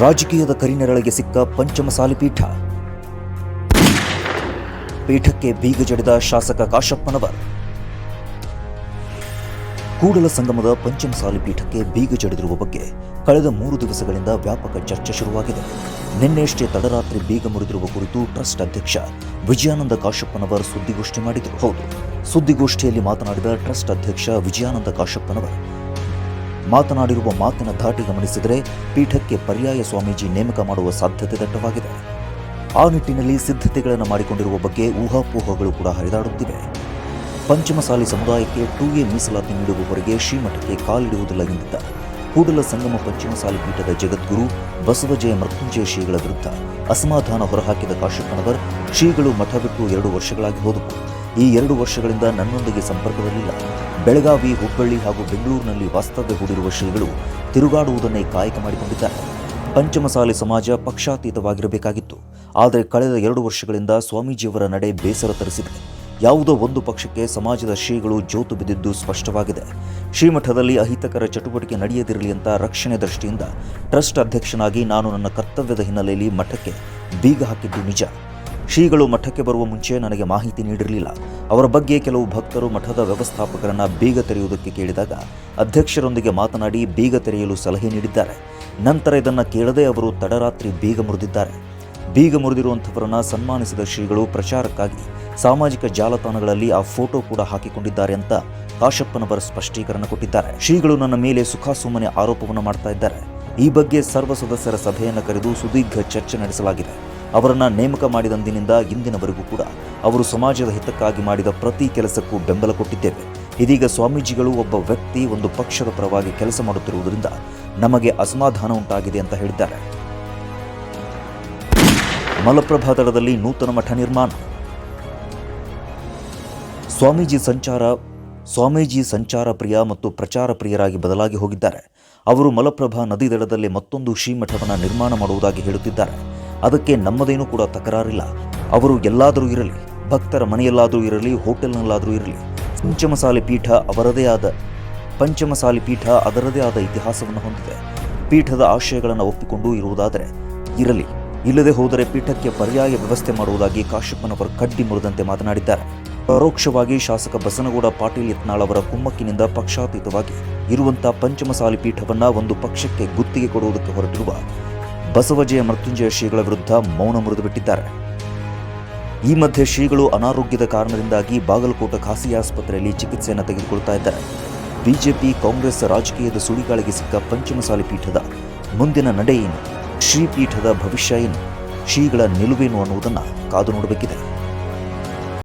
ರಾಜಕೀಯದ ಕರಿನೆರಳಿಗೆ ಸಿಕ್ಕ ಪಂಚಮಸಾಲಿ ಪೀಠ ಪೀಠಕ್ಕೆ ಬೀಗ ಜಡಿದ ಶಾಸಕ ಕಾಶಪ್ಪನವರ್. ಕೂಡಲ ಸಂಗಮದ ಪಂಚಮಸಾಲಿ ಪೀಠಕ್ಕೆ ಬೀಗ ಜಡಿದಿರುವ ಬಗ್ಗೆ ಕಳೆದ ಮೂರು ದಿವಸಗಳಿಂದ ವ್ಯಾಪಕ ಚರ್ಚೆ ಶುರುವಾಗಿದೆ. ನಿನ್ನೆಯಷ್ಟೇ ತಡರಾತ್ರಿ ಬೀಗ ಮುರಿದಿರುವ ಕುರಿತು ಟ್ರಸ್ಟ್ ಅಧ್ಯಕ್ಷ ವಿಜಯಾನಂದ ಕಾಶಪ್ಪನವರ್ ಸುದ್ದಿಗೋಷ್ಠಿ ಮಾಡಿದರು. ಹೌದು, ಸುದ್ದಿಗೋಷ್ಠಿಯಲ್ಲಿ ಮಾತನಾಡಿದ ಟ್ರಸ್ಟ್ ಅಧ್ಯಕ್ಷ ವಿಜಯಾನಂದ ಕಾಶಪ್ಪನವರ್ ಮಾತನಾಡಿರುವ ಮಾತಿನ ಧಾಟಿ ಗಮನಿಸಿದರೆ ಪೀಠಕ್ಕೆ ಪರ್ಯಾಯ ಸ್ವಾಮೀಜಿ ನೇಮಕ ಮಾಡುವ ಸಾಧ್ಯತೆ ದಟ್ಟವಾಗಿದೆ. ಆ ನಿಟ್ಟಿನಲ್ಲಿ ಸಿದ್ಧತೆಗಳನ್ನು ಮಾಡಿಕೊಂಡಿರುವ ಬಗ್ಗೆ ಊಹಾಪೋಹಗಳು ಕೂಡ ಹರಿದಾಡುತ್ತಿವೆ. ಪಂಚಮಸಾಲಿ ಸಮುದಾಯಕ್ಕೆ ಟೂ ಎ ಮೀಸಲಾತಿ ನೀಡುವವರೆಗೆ ಶ್ರೀಮಠಕ್ಕೆ ಕಾಲಿಡುವುದಿಲ್ಲ ಎಂದಿದ್ದ ಕೂಡಲ ಸಂಗಮ ಪಂಚಮಸಾಲಿ ಪೀಠದ ಜಗದ್ಗುರು ಬಸವಜಯ ಮೃತ್ಯುಂಜಯ ಶ್ರೀಗಳ ವಿರುದ್ಧ ಅಸಮಾಧಾನ ಹೊರಹಾಕಿದ ಕಾಶಪ್ಪನವರ್ ಶ್ರೀಗಳು ಮಠ ಬಿಟ್ಟು ಎರಡು ವರ್ಷಗಳಾಗಿ ಹೋದವು. ಈ ಎರಡು ವರ್ಷಗಳಿಂದ ನನ್ನೊಂದಿಗೆ ಸಂಪರ್ಕದಲ್ಲಿಲ್ಲ. ಬೆಳಗಾವಿ, ಹುಬ್ಬಳ್ಳಿ ಹಾಗೂ ಬೆಂಗಳೂರಿನಲ್ಲಿ ವಾಸ್ತವ್ಯ ಹೂಡಿರುವ ಶ್ರೀಗಳು ತಿರುಗಾಡುವುದನ್ನೇ ಕಾಯಕ ಮಾಡಿಕೊಂಡಿದ್ದಾರೆ. ಪಂಚಮಸಾಲಿ ಸಮಾಜ ಪಕ್ಷಾತೀತವಾಗಿರಬೇಕಾಗಿತ್ತು. ಆದರೆ ಕಳೆದ ಎರಡು ವರ್ಷಗಳಿಂದ ಸ್ವಾಮೀಜಿಯವರ ನಡೆ ಬೇಸರ ತರಿಸಿದೆ. ಯಾವುದೋ ಒಂದು ಪಕ್ಷಕ್ಕೆ ಸಮಾಜದ ಶ್ರೀಗಳು ಜೋತು ಬಿದ್ದಿದ್ದು ಸ್ಪಷ್ಟವಾಗಿದೆ. ಶ್ರೀಮಠದಲ್ಲಿ ಅಹಿತಕರ ಚಟುವಟಿಕೆ ನಡೆಯದಿರಲಿ ಅಂತ ರಕ್ಷಣೆ ದೃಷ್ಟಿಯಿಂದ ಟ್ರಸ್ಟ್ ಅಧ್ಯಕ್ಷನಾಗಿ ನಾನು ನನ್ನ ಕರ್ತವ್ಯದ ಹಿನ್ನೆಲೆಯಲ್ಲಿ ಮಠಕ್ಕೆ ಬೀಗ ಹಾಕಿದ್ದು ನಿಜ. ಶ್ರೀಗಳು ಮಠಕ್ಕೆ ಬರುವ ಮುಂಚೆ ನನಗೆ ಮಾಹಿತಿ ನೀಡಿರಲಿಲ್ಲ. ಅವರ ಬಗ್ಗೆ ಕೆಲವು ಭಕ್ತರು ಮಠದ ವ್ಯವಸ್ಥಾಪಕರನ್ನ ಬೀಗ ತೆರೆಯುವುದಕ್ಕೆ ಕೇಳಿದಾಗ ಅಧ್ಯಕ್ಷರೊಂದಿಗೆ ಮಾತನಾಡಿ ಬೀಗ ತೆರೆಯಲು ಸಲಹೆ ನೀಡಿದ್ದಾರೆ. ನಂತರ ಇದನ್ನು ಕೇಳದೆ ಅವರು ತಡರಾತ್ರಿ ಬೀಗ ಮುರಿದಿದ್ದಾರೆ. ಬೀಗ ಮುರಿದಿರುವಂಥವರನ್ನು ಸನ್ಮಾನಿಸಿದ ಶ್ರೀಗಳು ಪ್ರಚಾರಕ್ಕಾಗಿ ಸಾಮಾಜಿಕ ಜಾಲತಾಣಗಳಲ್ಲಿ ಆ ಫೋಟೋ ಕೂಡ ಹಾಕಿಕೊಂಡಿದ್ದಾರೆ ಅಂತ ಕಾಶಪ್ಪನವರ ಸ್ಪಷ್ಟೀಕರಣ ಕೊಟ್ಟಿದ್ದಾರೆ. ಶ್ರೀಗಳು ನನ್ನ ಮೇಲೆ ಸುಖಾಸುಮ್ಮನೆ ಆರೋಪವನ್ನು ಮಾಡ್ತಾ ಇದ್ದಾರೆ. ಈ ಬಗ್ಗೆ ಸರ್ವ ಸದಸ್ಯರ ಸಭೆಯನ್ನು ಕರೆದು ಸುದೀರ್ಘ ಚರ್ಚೆ ನಡೆಸಲಾಗಿದೆ. ಅವರನ್ನ ನೇಮಕ ಮಾಡಿದಂದಿನಿಂದ ಇಂದಿನವರೆಗೂ ಕೂಡ ಅವರು ಸಮಾಜದ ಹಿತಕ್ಕಾಗಿ ಮಾಡಿದ ಪ್ರತಿ ಕೆಲಸಕ್ಕೂ ಬೆಂಬಲ ಕೊಟ್ಟಿದ್ದೇವೆ. ಇದೀಗ ಸ್ವಾಮೀಜಿಗಳು ಒಬ್ಬ ವ್ಯಕ್ತಿ ಒಂದು ಪಕ್ಷದ ಪರವಾಗಿ ಕೆಲಸ ಮಾಡುತ್ತಿರುವುದರಿಂದ ನಮಗೆ ಅಸಮಾಧಾನ ಉಂಟಾಗಿದೆ ಅಂತ ಹೇಳಿದ್ದಾರೆ. ಮಲಪ್ರಭಾ ದಡದಲ್ಲಿ ನೂತನ ಮಠ ನಿರ್ಮಾಣ. ಸ್ವಾಮೀಜಿ ಸಂಚಾರ ಸ್ವಾಮೀಜಿ ಸಂಚಾರ ಪ್ರಿಯ ಮತ್ತು ಪ್ರಚಾರ ಪ್ರಿಯರಾಗಿ ಬದಲಾಗಿ ಹೋಗಿದ್ದಾರೆ. ಅವರು ಮಲಪ್ರಭಾ ನದಿ ದಡದಲ್ಲಿ ಮತ್ತೊಂದು ಶ್ರೀಮಠವನ್ನು ನಿರ್ಮಾಣ ಮಾಡುವುದಾಗಿ ಹೇಳುತ್ತಿದ್ದಾರೆ. ಅದಕ್ಕೆ ನಮ್ಮದೇನೂ ಕೂಡ ತಕರಾರಿಲ್ಲ. ಅವರು ಎಲ್ಲಾದರೂ ಇರಲಿ, ಭಕ್ತರ ಮನೆಯಲ್ಲಾದರೂ ಇರಲಿ, ಹೋಟೆಲ್ನಲ್ಲಾದರೂ ಇರಲಿ, ಪಂಚಮಸಾಲಿ ಪೀಠ ಅವರದೇ ಆದ, ಪಂಚಮಸಾಲಿ ಪೀಠ ಅದರದೇ ಆದ ಇತಿಹಾಸವನ್ನು ಹೊಂದಿದೆ. ಪೀಠದ ಆಶಯಗಳನ್ನು ಒಪ್ಪಿಕೊಂಡು ಇರುವುದಾದರೆ ಇರಲಿ. ಇಲ್ಲದೆ ಹೋದರೆ ಪೀಠಕ್ಕೆ ಪರ್ಯಾಯ ವ್ಯವಸ್ಥೆ ಮಾಡುವುದಾಗಿ ಕಾಶ್ಯಪ್ಪನವರು ಕಡ್ಡಿ ಮುರಿದಂತೆ ಮಾತನಾಡಿದ್ದಾರೆ. ಪರೋಕ್ಷವಾಗಿ ಶಾಸಕ ಬಸನಗೌಡ ಪಾಟೀಲ್ ಯತ್ನಾಳ್ ಅವರ ಕುಮ್ಮಕ್ಕಿನಿಂದ ಪಕ್ಷಾತೀತವಾಗಿ ಇರುವಂತಹ ಪಂಚಮಸಾಲಿ ಪೀಠವನ್ನ ಒಂದು ಪಕ್ಷಕ್ಕೆ ಗುತ್ತಿಗೆ ಕೊಡುವುದಕ್ಕೆ ಹೊರಟಿರುವ ಬಸವಜಯ ಮೃತ್ಯುಂಜಯ ಶ್ರೀಗಳ ವಿರುದ್ಧ ಮೌನ ಮುರಿದು ಬಿಟ್ಟಿದ್ದಾರೆ ಈ ಮಧ್ಯೆ ಶ್ರೀಗಳು ಅನಾರೋಗ್ಯದ ಕಾರಣದಿಂದಾಗಿ ಬಾಗಲಕೋಟೆ ಖಾಸಗಿ ಆಸ್ಪತ್ರೆಯಲ್ಲಿ ಚಿಕಿತ್ಸೆಯನ್ನು ತೆಗೆದುಕೊಳ್ತಾ ಇದ್ದಾರೆ. ಬಿಜೆಪಿ, ಕಾಂಗ್ರೆಸ್ ರಾಜಕೀಯದ ಸುಳಿಗಾಳಿಗೆ ಸಿಕ್ಕ ಪಂಚಮಸಾಲಿ ಪೀಠದ ಮುಂದಿನ ನಡೆ ಏನು ಶ್ರೀ ಭವಿಷ್ಯ ಏನು? ಶ್ರೀಗಳ ನಿಲುವೇನು ಅನ್ನುವುದನ್ನು ಕಾದು ನೋಡಬೇಕಿದೆ.